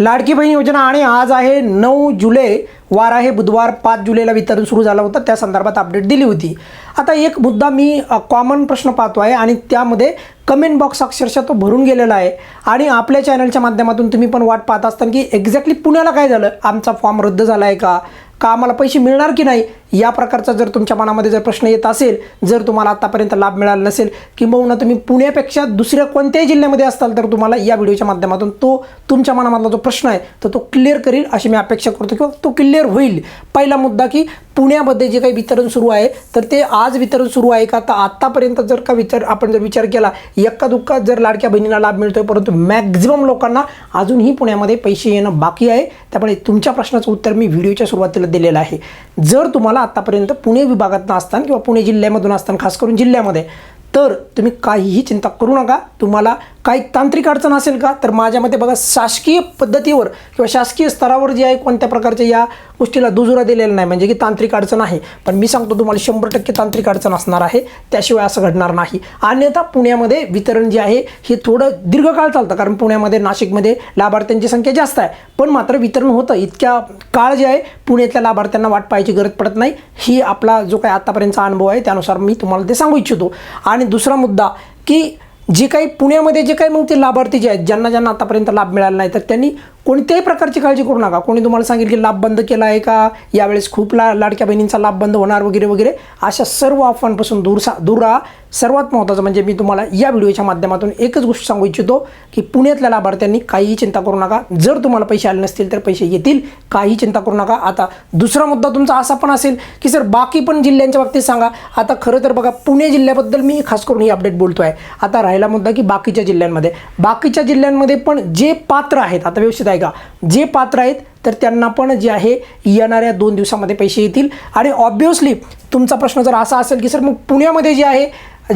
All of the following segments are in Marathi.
लाडकी बहीण योजना आणि आज आहे नऊ जुलै वार आहे बुधवार पाच जुलैला वितरण सुरू झालं होतं त्या संदर्भात अपडेट दिली होती. आता एक मुद्दा मी कॉमन प्रश्न पाहतो आहे आणि त्यामध्ये कमेंट बॉक्स अक्षरशः तो भरून गेलेला आहे. आणि आपल्या चॅनलच्या माध्यमातून तुम्ही पण वाट पाहत असताना की एक्झॅक्टली पुण्याला काय झालं? आमचा फॉर्म रद्द झाला आहे का? का आम्हाला पैसे मिळणार की नाही? या प्रकारचा जर तुमच्या मनामध्ये जर प्रश्न येत असेल जर तुम्हाला आत्तापर्यंत लाभ मिळाला नसेल किंबहुना तुम्ही पुण्यापेक्षा दुसऱ्या कोणत्याही जिल्ह्यामध्ये असताल तर तुम्हाला या व्हिडिओच्या माध्यमातून तो तुमच्या मनामधला जो प्रश्न आहे तर तो क्लिअर करील अशी मी अपेक्षा करतो किंवा तो क्लिअर होईल. पहिला मुद्दा की पुण्यामध्ये जे काही वितरण सुरू आहे तर ते आज वितरण सुरू आहे का? तर आत्तापर्यंत जर का विचार आपण जर विचार केला एक्का दुःखात जर लाडक्या बहिणीला लाभ मिळतोय परंतु मॅक्झिमम लोकांना अजूनही पुण्यामध्ये पैसे येणं बाकी आहे. त्यामुळे तुमच्या प्रश्नाचं उत्तर मी व्हिडिओच्या सुरुवातीला दिलेलं आहे. जर तुम्हाला आत्तापर्यंत पुणे विभागातनं असताना किंवा पुणे जिल्ह्यामधून असताना खास करून जिल्ह्यामध्ये तर तुम्ही काहीही चिंता करू नका. तुम्हाला काही तांत्रिक अडचण असेल का तर माझ्या मते बघा शासकीय पद्धतीवर किंवा शासकीय स्तरावर जे आहे कोणत्या प्रकारच्या या गोष्टीला दुजुरा दिलेला नाही. म्हणजे की तांत्रिक अडचण आहे. पण मी सांगतो तुम्हाला शंभर टक्के तांत्रिक अडचण असणार आहे. त्याशिवाय असं घडणार नाही. अन्यथा पुण्यामध्ये वितरण जे आहे हे थोडं दीर्घकाळ चालतं. कारण पुण्यामध्ये नाशिकमध्ये लाभार्थ्यांची संख्या जास्त आहे. पण मात्र वितरण होतं. इतक्या काळ जे आहे पुण्यातल्या लाभार्थ्यांना वाट पाहायची गरज पडत नाही. ही आपला जो काही आत्तापर्यंतचा अनुभव आहे त्यानुसार मी तुम्हाला ते सांगू इच्छितो. आणि दुसरा मुद्दा की जे काही पुण्यामध्ये जे काही मग ते लाभार्थी जे आहेत ज्यांना ज्यांना आतापर्यंत लाभ मिळाला नाही तर त्यांनी कोणत्याही प्रकारची काळजी करू नका. कोणी तुम्हाला सांगेल की लाभ बंद केला आहे का? यावेळेस खूप ला लाडक्या बहिणींचा लाभ बंद होणार वगैरे वगैरे. अशा सर्व अफवांपासून दूर सा दूर राहा. सर्वात महत्त्वाचं म्हणजे मी तुम्हाला या व्हिडिओच्या माध्यमातून एकच गोष्ट सांगू इच्छितो की पुण्यातल्या लाभार्थ्यांनी काहीही चिंता करू नका. जर तुम्हाला पैसे आले नसतील तर पैसे येतील. काही चिंता करू नका. आता दुसरा मुद्दा तुमचा असा पण असेल की सर बाकी पण जिल्ह्यांच्या बाबतीत सांगा. आता खरं तर बघा पुणे जिल्ह्याबद्दल मी खास करून ही अपडेट बोलतो आहे आता राहिला मुद्दा की बाकीच्या जिल्ह्यांमध्ये. बाकीच्या जिल्ह्यांमध्ये पण जे पात्र आहेत आता व्यवस्थित आहे का जे पात्र आहेत तर त्यांना पण जे आहे येणाऱ्या दोन दिवसामध्ये पैसे येतील. आणि ऑब्वियसली तुमचा प्रश्न जर असा असेल की सर मग पुण्यामध्ये जे आहे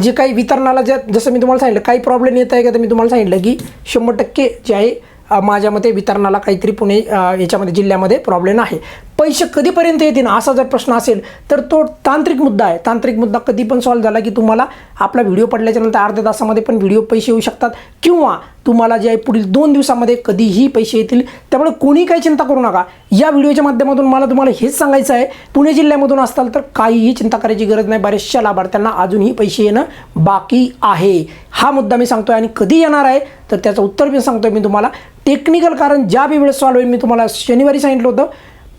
जे काही वितरणाला जे जसं मी तुम्हाला सांगितलं काही प्रॉब्लेम येत आहे का? तर मी तुम्हाला सांगितलं की शंभर टक्के जे आहे माझ्या मते वितरणाला काहीतरी पुणे याच्यामध्ये जिल्ह्यामध्ये प्रॉब्लेम आहे. पैसे कधीपर्यंत येतील असा जर प्रश्न असेल तर तो तांत्रिक मुद्दा आहे. तांत्रिक मुद्दा कधी पण सॉल्व्ह झाला की तुम्हाला आपला व्हिडिओ पडल्याच्यानंतर अर्ध्या तासामध्ये पण व्हिडिओ पैसे येऊ शकतात. किंवा तुम्हाला जे आहे पुढील दोन दिवसामध्ये कधीही पैसे येतील त्यामुळे कोणी काही चिंता करू नका. या व्हिडिओच्या माध्यमातून मला तुम्हाला हेच सांगायचं आहे पुणे जिल्ह्यामधून असताल तर काहीही चिंता करायची गरज नाही. बऱ्याचशा लाभार्थ्यांना अजूनही पैसे येणं बाकी आहे. हा मुद्दा मी सांगतोय आणि कधी येणार आहे तर त्याचं उत्तर मी सांगतोय मी तुम्हाला. टेक्निकल कारण ज्या बी वेळेस सॉल्व्ह होईल मी तुम्हाला शनिवारी सांगितलं होतं.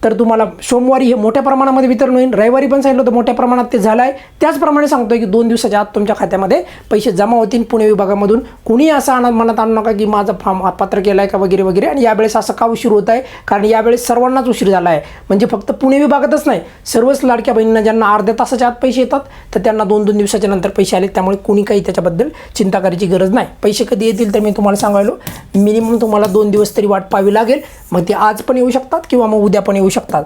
तर तुम्हाला सोमवारी हे मोठ्या प्रमाणामध्ये वितरण होईल. रविवारी पण सांगितलं होतं मोठ्या प्रमाणात ते झालं आहे त्याचप्रमाणे सांगतोय की दोन दिवसाच्या आत तुमच्या खात्यामध्ये पैसे जमा होतील पुणे विभागामधून. कुणी असं आणत मनात आणू नका की माझं फॉर्म पात्र केलं आहे का वगैरे वगैरे. आणि यावेळेस असं का उशीर होत आहे? कारण यावेळेस सर्वांनाच उशीर झाला आहे म्हणजे फक्त पुणे विभागातच नाही सर्वच लाडक्या बहिणींना ज्यांना अर्ध्या तासाच्या आत पैसे येतात तर त्यांना दोन दोन दिवसाच्या नंतर पैसे आले त्यामुळे कुणी काही त्याच्याबद्दल चिंता करायची गरज नाही. पैसे कधी येतील तर मी तुम्हाला सांगायलो. मिनिमम तुम्हाला दोन दिवस तरी वाट पाहावी लागेल. मग ते आज पण येऊ शकतात किंवा मग उद्या पण येऊ शकतात.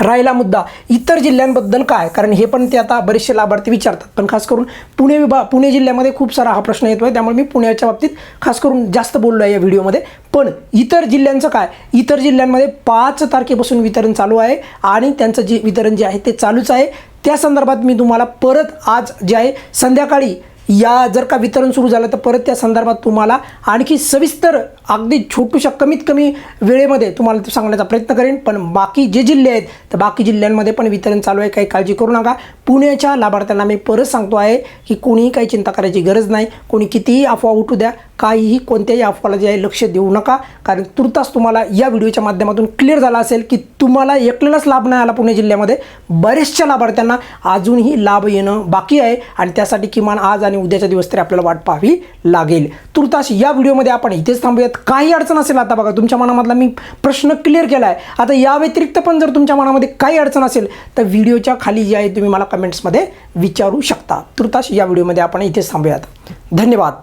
राहिला मुद्दा इतर जिल्ह्यांबद्दल काय? कारण हे पण ते आता बरेचसे लाभार्थी विचारतात. पण खास करून पुणे विभाग पुणे जिल्ह्यामध्ये खूप सारा हा प्रश्न येतो आहे त्यामुळे मी पुण्याच्या बाबतीत खास करून जास्त बोललो आहे या व्हिडिओमध्ये. पण इतर जिल्ह्यांचं काय? इतर जिल्ह्यांमध्ये पाच तारखेपासून वितरण चालू आहे आणि त्यांचं जे वितरण जे आहे ते चालूच आहे. त्या संदर्भात मी तुम्हाला परत आज जे आहे संध्याकाळी या जर का वितरण सुरू झालं तर परत त्या संदर्भात तुम्हाला आणखी सविस्तर अगदी छोटूशा कमीत कमी वेळेमध्ये तुम्हाला सांगण्याचा प्रयत्न करेन. पण बाकी जे जिल्हे आहेत तर बाकी जिल्ह्यांमध्ये पण वितरण चालू आहे. काही काळजी करू नका. पुण्याच्या लाभार्थ्यांना मी परत सांगतो आहे की कोणीही काही चिंता करायची गरज नाही. कोणी कितीही अफवा उठू द्या काहीही कोणत्याही अफवाला जे आहे लक्ष देऊ नका. कारण तुर्तास तुम्हाला या व्हिडिओच्या माध्यमातून क्लिअर झाला असेल की तुम्हाला एकलेलाच लाभ नाही आला पुणे जिल्ह्यामध्ये. बऱ्याचशा लाभार्थ्यांना अजूनही लाभ येणं बाकी आहे आणि त्यासाठी किमान आज आणि उद्याच्या दिवस तरी आपल्याला वाट पाहावी लागेल. तुर्तास या व्हिडिओमध्ये आपण इथेच थांबूयात. काही अडचण असेल आता बघा तुमच्या मनामधला मी प्रश्न क्लिअर केला आहे आता या व्यतिरिक्त पण जर तुमच्या मनामध्ये काही अडचण असेल तर व्हिडिओच्या खाली जे आहे तुम्ही मला कमेंट्समध्ये विचारू शकता. तुर्तास या व्हिडिओमध्ये आपण इथेच थांबूयात. धन्यवाद.